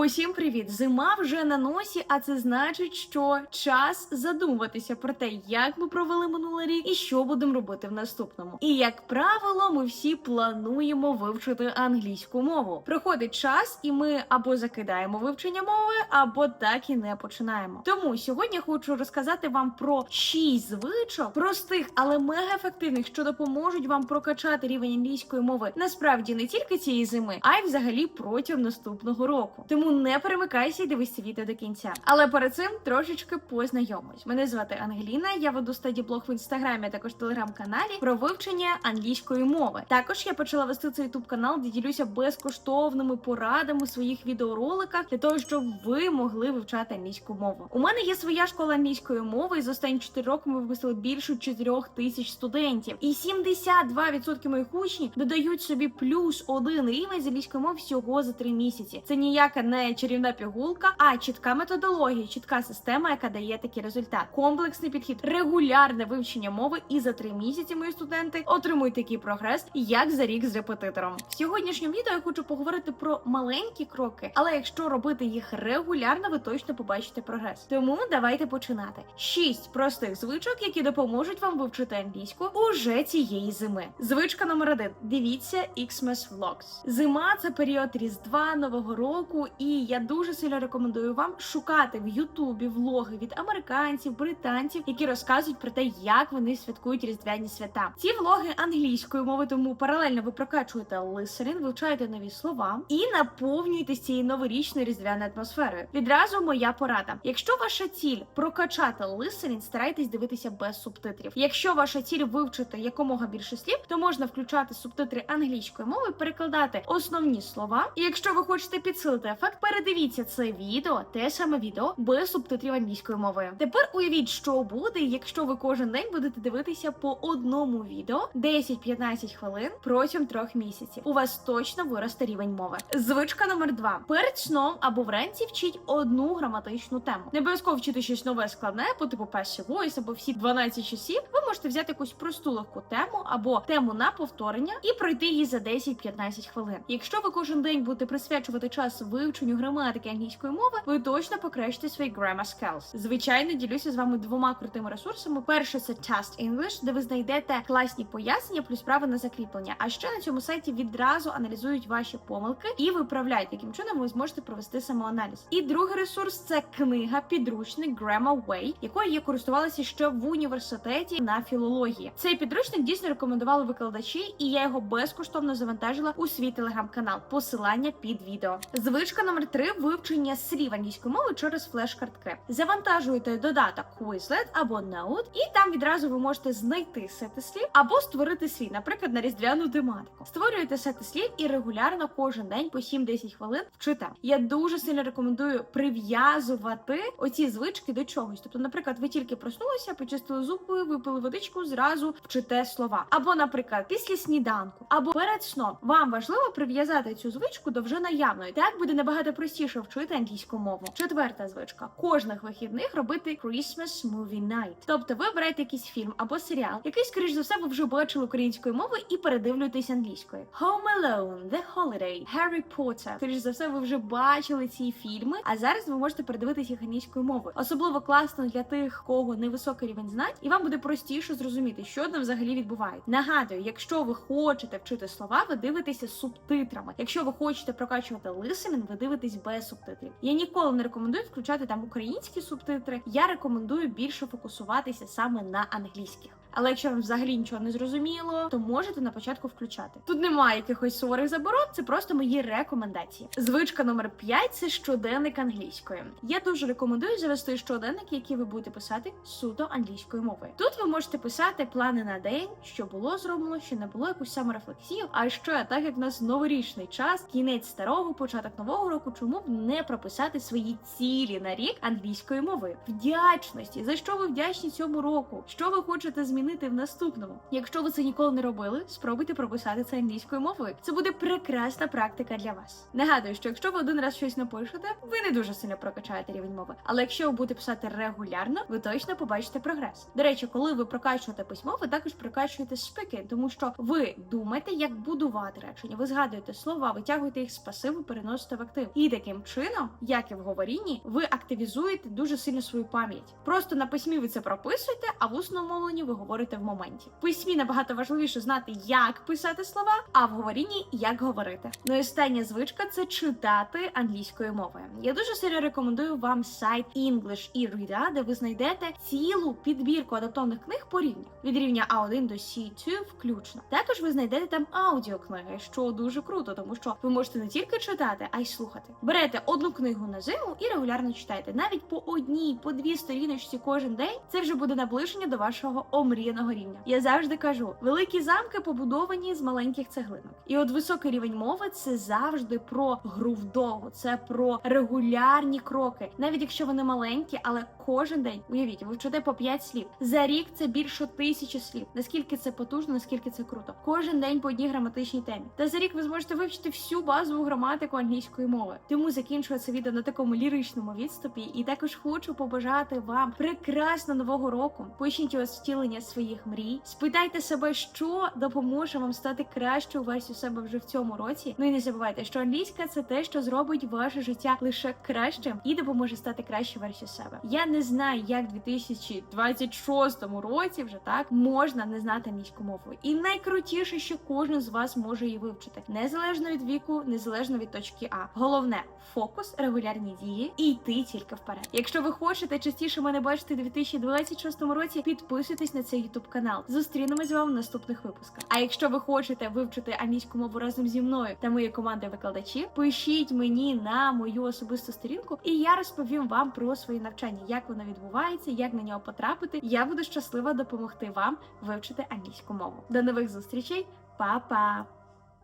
Усім привіт! Зима вже на носі, а це значить, що час задумуватися про те, як ми провели минулий рік і що будемо робити в наступному. І як правило, ми всі плануємо вивчити англійську мову. Проходить час, і ми або закидаємо вивчення мови, або так і не починаємо. Тому сьогодні хочу розказати вам про 6 звичок простих, але мега ефективних, що допоможуть вам прокачати рівень англійської мови насправді не тільки цієї зими, а й взагалі протягом наступного року. Тому не перемикайся і дивись це відео до кінця. Але перед цим трошечки познайомусь. Мене звати Ангеліна. Я веду стаді блог в інстаграмі, також телеграм-каналі про вивчення англійської мови. Також я почала вести цей ютуб канал, де ділюся безкоштовними порадами у своїх відеороликах для того, щоб ви могли вивчати англійську мову. У мене є своя школа англійської мови, і за останні 4 роки ми випустили більше 4 тисяч студентів. І 72% моїх учнів додають собі плюс один рівень з англійської мови всього за 3 місяці. Це ніяка не чарівна пігулка, а чітка методологія, чітка система, яка дає такий результат. Комплексний підхід, регулярне вивчення мови, і за 3 місяці мої студенти отримують такий прогрес, як за рік з репетитором. В сьогоднішньому відео я хочу поговорити про маленькі кроки, але якщо робити їх регулярно, ви точно побачите прогрес. Тому давайте починати. Шість простих звичок, які допоможуть вам вивчити англійську уже цієї зими. Звичка номер один: дивіться Xmas Vlogs. Зима це період Різдва, Нового року, і я дуже сильно рекомендую вам шукати в Ютубі влоги від американців, британців, які розказують про те, як вони святкують різдвяні свята. Ці влоги англійською мовою, тому паралельно ви прокачуєте listening, вивчаєте нові слова і наповнюєтесь цією новорічною різдвяною атмосферою. Відразу моя порада. Якщо ваша ціль прокачати listening, старайтесь дивитися без субтитрів. Якщо ваша ціль вивчити якомога більше слів, то можна включати субтитри англійською мовою, перекладати основні слова. І якщо ви хочете підсилити ефект, передивіться це відео, те саме відео без субтитрів англійською мовою. Тепер уявіть, що буде, якщо ви кожен день будете дивитися по одному відео 10-15 хвилин протягом трьох місяців. У вас точно виросте рівень мови. Звичка номер два: перед сном або вранці вчіть одну граматичну тему. Не обов'язково вчити щось нове складне, по типу passive voice або всі 12 часів. Ви можете взяти якусь просту легку тему або тему на повторення і пройти її за 10-15 хвилин. Якщо ви кожен день будете присвячувати час вивченню граматики англійської мови, ви точно покращите свої grammar skills. Звичайно, ділюся з вами двома крутими ресурсами. Перше це Test English, де ви знайдете класні пояснення плюс право на закріплення. А ще на цьому сайті відразу аналізують ваші помилки і виправляють. Таким чином ви зможете провести самоаналіз. І другий ресурс це книга підручник Grammar Way, якою я користувалася ще в університеті на філології. Цей підручник дійсно рекомендували викладачі, і я його безкоштовно завантажила у свій телеграм-канал. Посилання під відео. Звичка номер три вивчення слів англійської мови через флеш-картки. Завантажуєте додаток Quizlet або Note, і там відразу ви можете знайти сети слів або створити свій, наприклад, на різдвяну тематику. Створюєте сети слів і регулярно кожен день по 7-10 хвилин вчите. Я дуже сильно рекомендую прив'язувати оці звички до чогось. Тобто, наприклад, ви тільки проснулися, почистили зуби, випили водичку, зразу вчите слова. Або, наприклад, після сніданку, або перед сном. Вам важливо прив'язати цю звичку до вже наявної. Так буде набагато простіше вчити англійську мову. Четверта звичка: кожних вихідних робити Christmas Movie Night. Тобто ви берете якийсь фільм або серіал, який, скоріш за все, ви вже бачили українською мовою і передивлюєтесь англійською. Home Alone, The Holiday, Harry Potter. Скоріш за все, ви вже бачили ці фільми, а зараз ви можете передивитись їх англійською мовою. Особливо класно для тих, кого невисокий рівень знань, і вам буде простіше зрозуміти, що там взагалі відбувається. Нагадую, якщо ви хочете вчити слова, ви дивитеся субтитрами. Якщо ви хочете прокачувати listening, ви дивитесь без субтитрів. Я ніколи не рекомендую включати там українські субтитри. Я рекомендую більше фокусуватися саме на англійських. Але якщо вам взагалі нічого не зрозуміло, то можете на початку включати. Тут немає якихось суворих заборон, це просто мої рекомендації. Звичка номер 5 – це щоденник англійської. Я дуже рекомендую завести щоденник, який ви будете писати суто англійською мовою. Тут ви можете писати плани на день, що було зроблено, що не було якусь саморефлексію. А ще так як в нас новорічний час, кінець старого, початок нового року, чому б не прописати свої цілі на рік англійською мовою? Вдячності за що ви вдячні цьому року? Що ви хочете змінити? Змінити в наступному. Якщо ви це ніколи не робили, спробуйте прописати це англійською мовою. Це буде прекрасна практика для вас. Нагадую, що якщо ви один раз щось напишете, ви не дуже сильно прокачаєте рівень мови. Але якщо ви будете писати регулярно, ви точно побачите прогрес. До речі, коли ви прокачуєте письмо, ви також прокачуєте спікінг, тому що ви думаєте, як будувати речення. Ви згадуєте слова, витягуєте їх з пасиву, переносите в актив. І таким чином, як і в говорінні, ви активізуєте дуже сильно свою пам'ять. Просто на письмі ви це прописуєте, а в усному мовленні ви говорите в моменті. В письмі набагато важливіше знати, як писати слова, а в говорінні як говорити. Ну і остання звичка це читати англійською мовою. Я дуже сильно рекомендую вам сайт English і Reader, де ви знайдете цілу підбірку адаптованих книг по рівнях від рівня А1 до C2 включно. Також ви знайдете там аудіокниги, що дуже круто, тому що ви можете не тільки читати, а й слухати. Берете одну книгу на зиму і регулярно читайте. Навіть по одній, по дві сторіночці кожен день. Це вже буде наближення до вашого омріяного рівня. Я завжди кажу: великі замки побудовані з маленьких цеглинок. І от високий рівень мови це завжди про гру вдовго, це про регулярні кроки, навіть якщо вони маленькі, але кожен день уявіть, ви вчите по 5 слів. За рік це більше тисячі слів. Наскільки це потужно, наскільки це круто. Кожен день по одній граматичній темі. Та за рік ви зможете вивчити всю базову граматику англійської мови. Тому закінчую це відео на такому ліричному відступі. І також хочу побажати вам прекрасного нового року. Почніть у втілення своїх мрій. Спитайте себе, що допоможе вам стати кращою версією себе вже в цьому році. Ну і не забувайте, що англійська це те, що зробить ваше життя лише кращим і допоможе стати кращою версією себе. Я не знаю, як в 2026 році вже так можна не знати англійську мову. І найкрутіше, що кожен з вас може її вивчити, незалежно від віку, незалежно від точки А. Головне фокус, регулярні дії і йти тільки вперед. Якщо ви хочете частіше мене бачити у 2026 році, підписуйтесь на цей YouTube канал. Зустрінемось з вами в наступних випусках. А якщо ви хочете вивчити англійську мову разом зі мною та моєю командою викладачів, пишіть мені на мою особисту сторінку, і я розповім вам про свої навчання, як воно відбувається, як на нього потрапити. Я буду щаслива допомогти вам вивчити англійську мову. До нових зустрічей, Па-па!